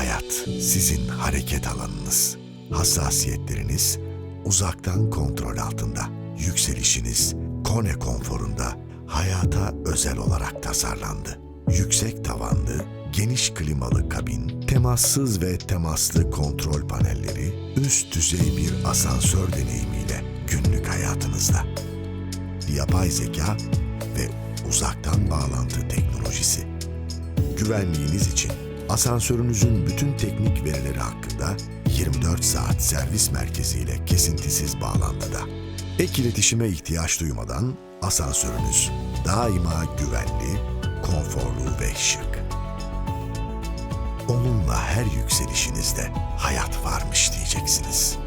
Hayat sizin hareket alanınız. Hassasiyetleriniz uzaktan kontrol altında. Yükselişiniz Kone konforunda hayata özel olarak tasarlandı. Yüksek tavanlı, geniş klimalı kabin, temassız ve temaslı kontrol panelleri, üst düzey bir asansör deneyimiyle günlük hayatınızda. Yapay zeka ve uzaktan bağlantı teknolojisi. Güvenliğiniz için asansörünüzün bütün teknik verileri hakkında 24 saat servis merkeziyle kesintisiz bağlantıda. Ek iletişime ihtiyaç duymadan asansörünüz daima güvenli, konforlu ve şık. Onunla her yükselişinizde hayat varmış diyeceksiniz.